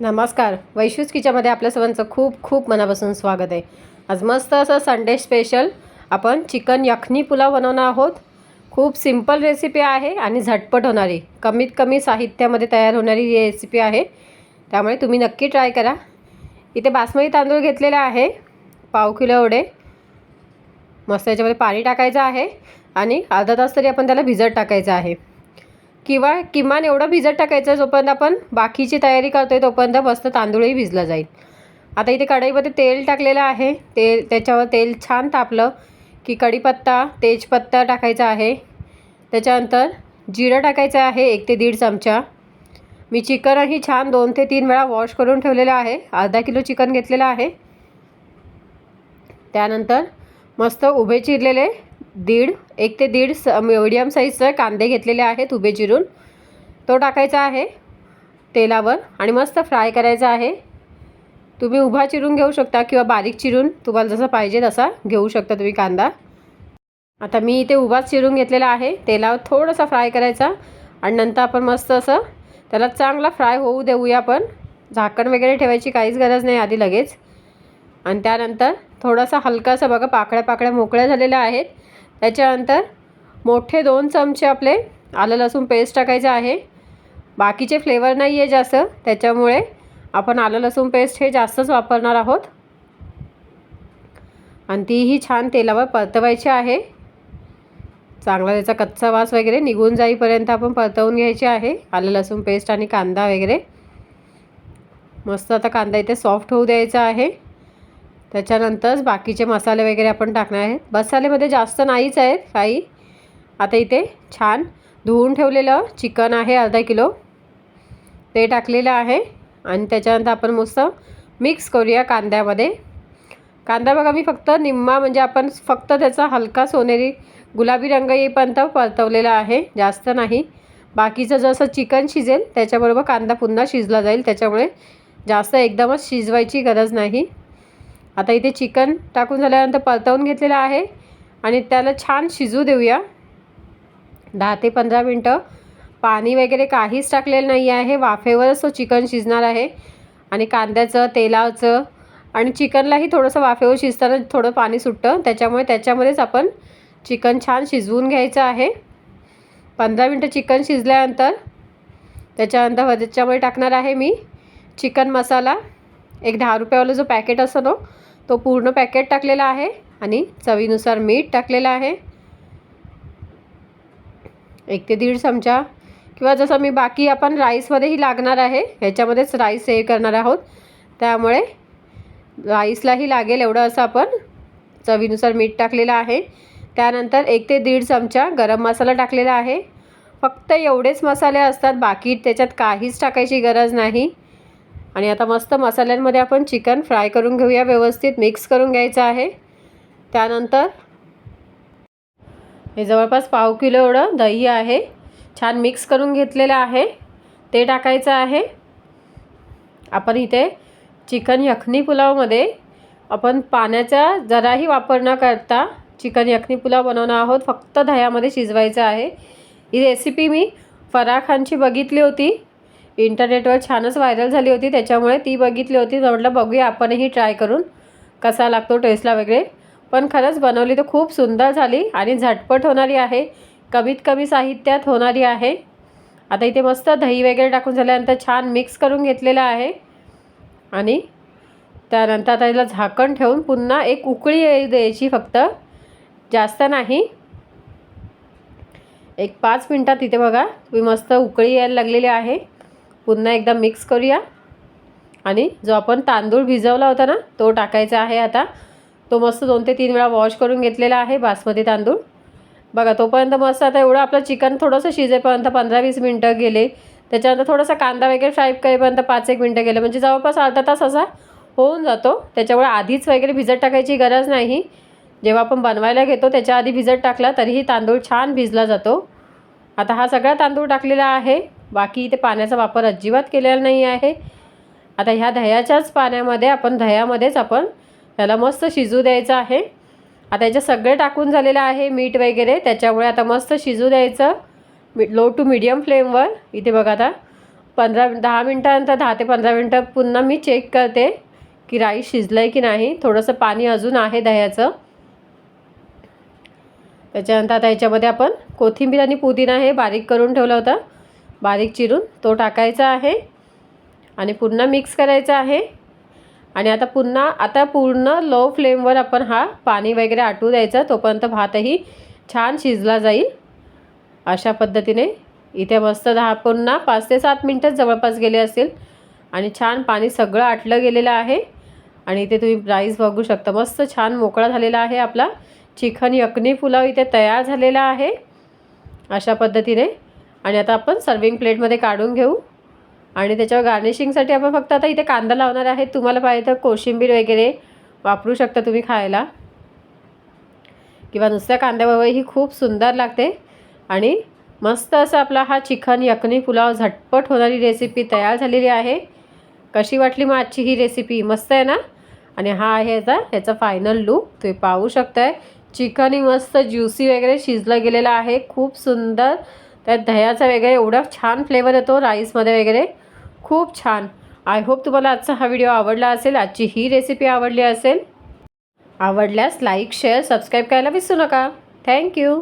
नमस्कार. वैशूज किचनमध्ये आपल्या सर्वांचं खूप खूप मनापासून स्वागत आहे. आज मस्त असं संडे स्पेशल आपण चिकन यखनी पुलाव बनवणार आहोत. खूप सिंपल रेसिपी आहे आणि झटपट होणारी. कमीत कमी साहित्यामध्ये तयार होणारी ही रेसिपी आहे. त्यामुळे तुम्ही नक्की ट्राय करा. इथे बासमती तांदूळ घेतलेले आहे. पाव किलो एवढे. मस्त याच्यामध्ये पाणी टाकायचं आहे. आणि अर्धा तास तरी आपण त्याला भिजत टाकायचं आहे. किंवा किमान एवढं भिजत टाकायचं जोपर्यंत आपण बाकीची तयारी करतो आहे तोपर्यंत मस्त तांदूळही भिजला जाईल. आता इथे कढईमध्ये तेल टाकलेलं आहे. तेल त्याच्यावर तेल छान तापलं की कढीपत्ता तेजपत्ता टाकायचा आहे. त्याच्यानंतर जिरं टाकायचं आहे एक ते दीड चमचा. मी चिकनही छान दोन ते तीन वेळा वॉश करून ठेवलेलं आहे. अर्धा किलो चिकन घेतलेलं आहे. त्यानंतर मस्त उभे चिरलेले दीड एक ते दीड स मिडियम साईजचं कांदे घेतलेले आहेत उभे चिरून. तो टाकायचा आहे तेलावर आणि मस्त फ्राय करायचा आहे. तुम्ही उभा चिरून घेऊ शकता किंवा बारीक चिरून. तुम्हाला जसं पाहिजे तसा घेऊ शकता तुम्ही कांदा. आता मी इथे उभाच चिरून घेतलेला आहे. तेलावर थोडासा फ्राय करायचा आणि नंतर आपण मस्त असं त्याला चांगला फ्राय होऊ देऊया आपण. झाकण वगैरे ठेवायची काहीच गरज नाही आधी लगेच. आणि त्यानंतर थोडासा हलकासा बघा पाकळ्या पाकळ्या मोकळ्या झालेल्या आहेत. त्याच्यानंतर मोठे दोन चमचे आपले आलं लसूण पेस्ट टाकायचं आहे. बाकीचे फ्लेवर नाही आहे जास्त. त्याच्यामुळे आपण आलं लसूण पेस्ट हे जास्तच वापरणार आहोत. आणि तीही छान तेलावर परतवायची आहे. चांगला त्याचा कच्चा वास वगैरे निघून जाईपर्यंत आपण परतवून घ्यायची आहे. आलं लसूण पेस्ट आणि कांदा वगैरे. मस्त आता कांदा इथे सॉफ्ट होऊ द्यायचा आहे. त्याच्यानंतरच बाकीचे मसाले वगैरे आपण टाकणार आहेत मसाल्यामध्ये जास्त नाहीच आहेत काही. आता इथे छान धुवून ठेवलेलं चिकन आहे अर्धा किलो. ते टाकलेलं आहे आणि त्याच्यानंतर आपण मस्त मिक्स करूया कांद्यामध्ये. कांदा बघा मी फक्त निम्मा म्हणजे आपण फक्त त्याचा हलका सोनेरी गुलाबी रंग येईपर्यंत परतवलेला आहे. जास्त नाही. बाकीचं जसं चिकन शिजेल त्याच्याबरोबर कांदा पुन्हा शिजला जाईल. त्याच्यामुळे जास्त एकदमच शिजवायची गरज नाही. आता इथे चिकन टाकून झाल्यानंतर परतवून घेतलेलं आहे. आणि त्याला छान शिजू देऊया. दहा ते पंधरा मिनटं. पाणी वगैरे काहीच टाकलेलं नाही आहे. वाफेवरच तो चिकन शिजणार आहे. आणि कांद्याचं तेलाचं आणि चिकनलाही थोडंसं वाफेवर शिजताना थोडं पाणी सुटतं. त्याच्यामुळे त्याच्यामध्येच आपण चिकन छान शिजवून घ्यायचं आहे. पंधरा मिनटं चिकन शिजल्यानंतर त्याच्यानंतर त्याच्यामुळे टाकणार आहे मी चिकन मसाला. एक दहा रुपयावाला जो पॅकेट असतो तो तो पूर्ण पॅकेट टाकलेला आहे आणि चवीनुसार मीठ टाकलेलं आहे. एक ते दीड चमचा किंवा जसं मी बाकी आपण राईसमध्येही लागणार आहे ह्याच्यामध्येच राईस हे करणार आहोत. त्यामुळे राईसलाही लागेल एवढं असं आपण चवीनुसार मीठ टाकलेलं आहे. त्यानंतर एक ते दीड चमचा गरम मसाला टाकलेला आहे. फक्त एवढेच मसाले असतात बाकी त्याच्यात काहीच टाकायची गरज नाही. आणि आता मस्त मसाल्यांमध्ये आपण चिकन फ्राय करून घेऊया व्यवस्थित मिक्स करून घ्यायचं आहे. त्यानंतर हे जवळपास पाव किलो एवढं दही आहे. छान मिक्स करून घेतलेलं आहे. ते टाकायचं आहे. आपण इथे चिकन यखनी पुलावमध्ये आपण पाण्याचा जराही वापर न करता चिकन यखनी पुलाव बनवणार आहोत. फक्त दह्यामध्ये शिजवायचं आहे. ही रेसिपी मी फराह खानची बघितली होती. इंटरनेटवर छानच व्हायरल झाली होती त्याच्यामुळे ती बघितली होती. म्हटलं बघूया आपणही ट्राय करून कसा लागतो टेस्टला वगैरे. पण खरंच बनवली तर खूप सुंदर झाली आणि झटपट होणारी आहे. कमीत कमी साहित्यात होणारी आहे. आता इथे मस्त दही वगैरे टाकून झाल्यानंतर छान मिक्स करून घेतलेलं आहे. आणि त्यानंतर आता याला झाकण ठेवून पुन्हा एक उकळी द्यायची फक्त. जास्त नाही. एक पाच मिनटात इथे बघा तुम्ही मस्त उकळी यायला लागलेली आहे. पुन्हा एकदा मिक्स करूया. आणि जो आपण तांदूळ भिजवला होता ना तो टाकायचा आहे आता. तो मस्त दोन ते तीन वेळा वॉश करून घेतलेला आहे बासमती तांदूळ. बघा तोपर्यंत मस्त आता एवढं आपलं चिकन थोडंसं शिजेपर्यंत पंधरा वीस मिनटं गेले. त्याच्यानंतर थोडासा कांदा वगैरे फ्राय करेपर्यंत पाच एक मिनटं गेले. म्हणजे जवळपास अर्धा तास असा होऊन जातो. त्याच्यामुळे आधीच वगैरे भिजत टाकायची गरज नाही. जेव्हा आपण बनवायला घेतो त्याच्या आधी भिजत टाकला तरीही तांदूळ छान भिजला जातो. आता हा सगळा तांदूळ टाकलेला आहे. बाकी इथे पाण्याचा वापर अजिबात केलेला नाही आहे. आता ह्या दह्याच्याच पाण्यामध्ये आपण दह्यामध्येच आपण त्याला मस्त शिजू द्यायचं आहे. आता याच्या सगळे टाकून झालेलं आहे मीठ वगैरे. त्याच्यामुळे आता मस्त शिजू द्यायचं. लो टू मिडियम फ्लेमवर इथे बघा आता पंधरा दहा मिनटानंतर दहा ते पंधरा मिनटं पुन्हा मी चेक करते की राईस शिजलं आहे की नाही. थोडंसं पाणी अजून आहे दह्याचं. त्याच्यानंतर आता याच्यामध्ये आपण कोथिंबीर आणि पुदिना हे बारीक करून ठेवलं होतं. बारीक चिरून तो टाकायचा आहे आणि पुन्हा मिक्स करायचा आहे. आणि आता पुन्हा आता पूर्ण लो फ्लेमवर आपण हा पाणी वगैरे आटू द्यायचा तोपर्यंत भातही छान शिजला जाईल. अशा पद्धतीने इथे मस्त दहा पुन्हा पाच ते सात मिनटं जवळपास गेले असतील आणि छान पाणी सगळं आटलं गेलेलं आहे. आणि इथे तुम्ही राईस बघू शकता मस्त छान मोकळा झालेला आहे आपला. चिकन यकनी पुलाव इथे तयार झालेला आहे. अशा पद्धतीने आणि आता आपण सर्विंग प्लेटमध्ये काढून घेऊ. आणि त्याच्यावर गार्निशिंगसाठी आपण फक्त आता इथे कांदा लावणार आहे. तुम्हाला पाहिजे तर कोशिंबीर वगैरे वापरू शकता तुम्ही खायला. किंवा नुसत्या कांद्याबरोबर ही खूप सुंदर लागते. आणि मस्त असं आपला हा चिकन यखनी पुलाव झटपट होणारी रेसिपी तयार झालेली आहे. कशी वाटली मग आजची ही रेसिपी मस्त आहे ना? आणि हा आहे याचा ह्याचा फायनल लूक तुम्ही पाहू शकताय. चिकनही मस्त ज्युसी वगैरे शिजलं गेलेलं आहे. खूप सुंदर त्यात दह्याचा वगैरे एवढा छान फ्लेवर येतो राईसमध्ये वगैरे. खूप छान. आय होप तुम्हाला आजचा हा व्हिडिओ आवडला असेल आजची ही रेसिपी आवडली असेल. आवडल्यास लाईक शेअर सबस्क्राईब करायला विसरू नका. थँक्यू